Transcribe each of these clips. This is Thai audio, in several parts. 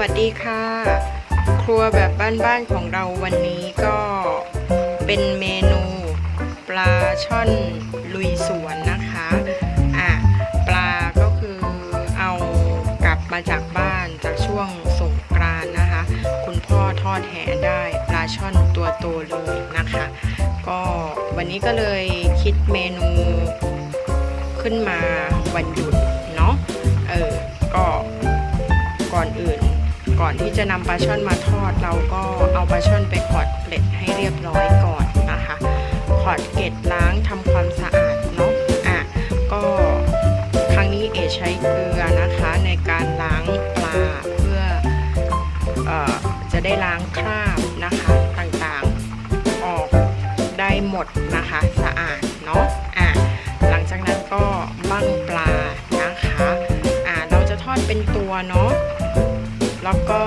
วัสดีค่ะ ครัวแบบบ้านๆของเราวันนี้ก็เป็นเมนูปลาช่อนลุยสวนนะคะอะปลาก็คือเอากลับมาจากบ้านจากช่วงสงกรานนะคะ คุณพ่อทอดแหได้ปลาช่อนตัวโตเลยนะคะ ก็วันนี้ก็เลยคิดเมนูขึ้นมาวันหยุด อนที่จะนำปลาช่อนมาทอด เราก็เอาปลาช่อนไปขอดเกล็ดให้เรียบร้อยก่อนนะคะ ขอดเกล็ดล้างทำความสะอาดเนาะอะก็ครั้งนี้เอใช้เกลือนะคะในการล้างปลาเพื่อออจะได้ล้างคราบนะคะต่างๆออกได้หมดนะคะสะอาดเนาะอะหลังจากนั้นก็บั้งปลานะคะอะเราจะทอดเป็นตัวเนาะ แล้วก็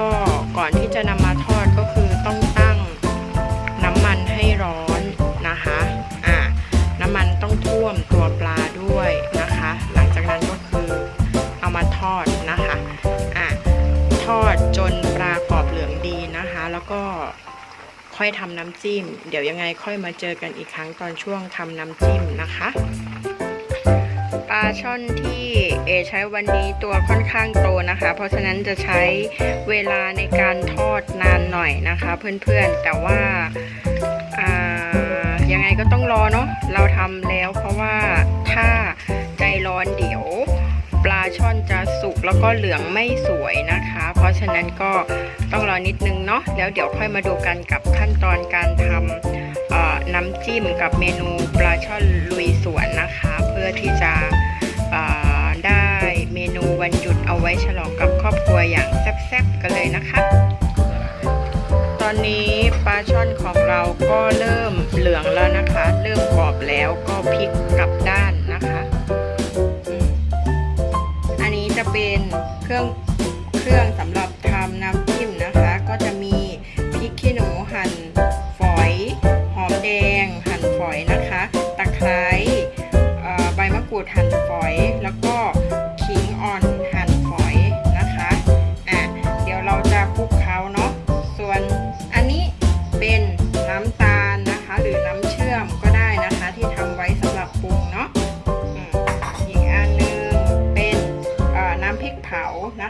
ก่อนที่จะนำมาทอดก็คือต้องตั้งน้ำมันให้ร้อนนะคะอ่าน้ำมันต้องท่วมตัวปลาด้วยนะคะ หลังจากนั้นก็คือเอามาทอดนะคะอ่าทอดจนปลากรอบเหลืองดีนะคะ แล้วก็ค่อยทำน้ำจิ้ม เดี๋ยวยังไงค่อยมาเจอกันอีกครั้งตอนช่วงทำน้ำจิ้มนะคะ ช่อนที่เอใช้วันนี้ตัวค่อนข้างโตนะคะ เพราะฉะนั้นจะใช้เวลาในการทอดนานหน่อยนะคะเพื่อนๆ แต่ว่าายังไงก็ต้องรอเนาะเราทำแล้วเพราะว่าถ้าใจร้อนเดี๋ยวปลาช่อนจะสุกแล้วก็เหลืองไม่สวยนะคะ เพราะฉะนั้นก็ต้องรอนิดนึงเนาะแล้วเดี๋ยวค่อยมาดูกันกับขั้นตอนการทำน้ำจิ้มกับเมนูปลาช่อนลุยสวนนะคะ เพื่อที่จะ ว้ฉลองกับครอบครัวอย่างแซ่บๆกันเลยนะคะ ตอนนี้ปลาช่อนของเราก็เริ่มเหลืองแล้วนะคะ เริ่มกรอบแล้วก็พลิกกลับด้านนะคะ อันนี้จะเป็นเครื่องเครื่องสำหรับทำน้ำจิ้มนะคะ ก็จะมีพริกขี้หนูหั่นฝอยหอมแดง หั่นฝอยนะคะ ตะไคร้ใบมะกรูดหั่นฝอยแล้วก็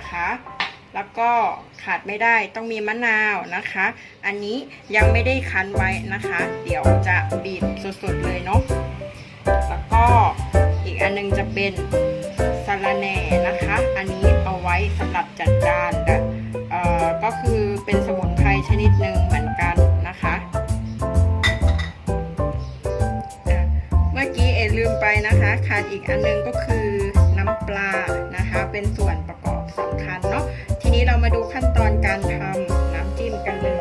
นะคะ แล้วก็ขาดไม่ได้ต้องมีมะนาวนะคะ อันนี้ยังไม่ได้คั้นไว้นะคะ เดี๋ยวจะบีบสดๆเลยเนาะ แล้วก็อีกอันหนึงจะเป็นสาระแหน่นะคะ อันนี้เอาไว้สำหรับจัดจานและเอ่อก็คือเป็นสมุนไพรชนิดหนึ่งเหมือนกันนะคะเมื่อกี้เอลืมไปนะคะ ขาดอีกอันหนึงก็คือน้ำปลานะคะ เป็นส่วนประ สำคัญเนาะทีนี้เรามาดูขั้นตอนการทำน้ำจิ้มกันเลย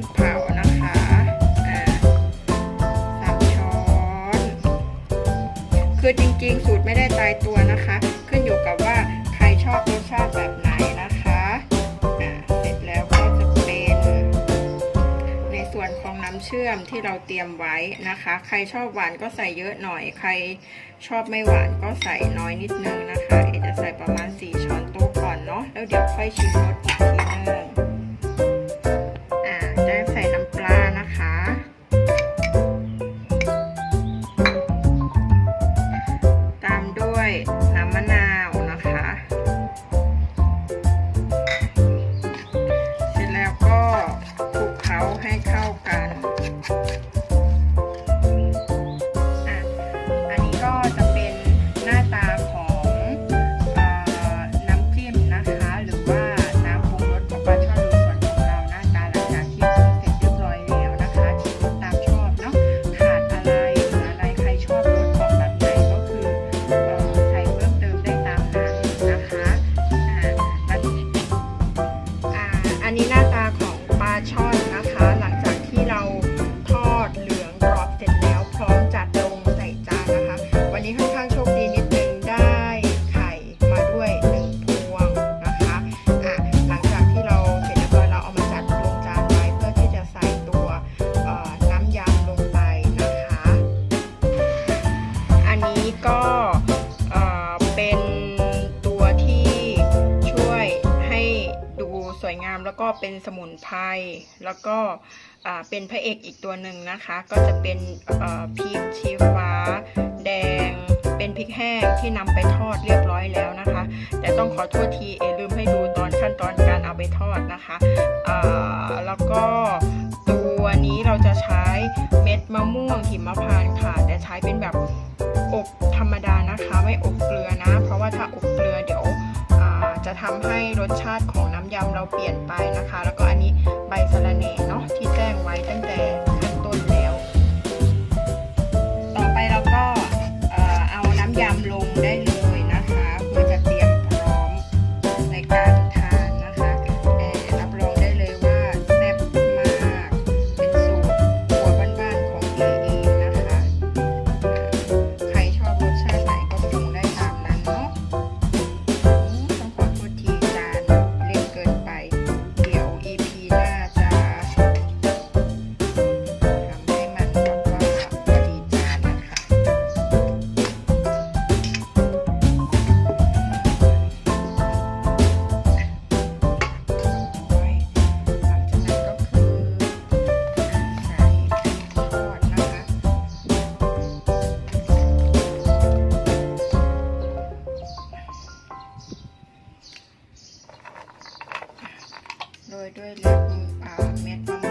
กเผานะคะสามช้อน คือจริงๆ สูตรไม่ได้ตายตัวนะคะ ขึ้นอยู่กับว่าใครชอบรสชาติแบบไหนนะคะเสร็จแล้วก็จะเป็นในส่วนของน้ำเชื่อมที่เราเตรียมไว้นะคะ ใครชอบหวานก็ใส่เยอะหน่อย ใครชอบไม่หวานก็ใส่น้อยนิดนึงนะคะ เอจะใส่ประมาณ 4 ช้อนโต๊ะก่อนเนาะ แล้วเดี๋ยวค่อยชิมรสอีกทีนึง วยงามแล้วก็เป็นสมุนไพรแล้วก็เป็นพระเอกอีกตัวหนึ่งนะคะ ก็จะเป็นพริกชี้ฟ้า แดง เป็นพริกแห้งที่นำไปทอดเรียบร้อยแล้วนะคะ แต่ต้องขอโทษทีเอลืมให้ดูตอนขั้นตอนการเอาไปทอดนะคะแล้วก็ตัวนี้เราจะใช้เม็ดมะม่วงหิมพานต์ค่ะแต่ใช้เป็นแบบอบธรรมดา จะทำให้รสชาติของน้ำยำเราเปลี่ยนไปนะคะ แล้วก็อันนี้ใบสะระแหน่เนาะที่แจ้งไว้ตั้งแต่ขั้นต้นเลย ยด้วยเล็บมือเปลาเม็ดมะม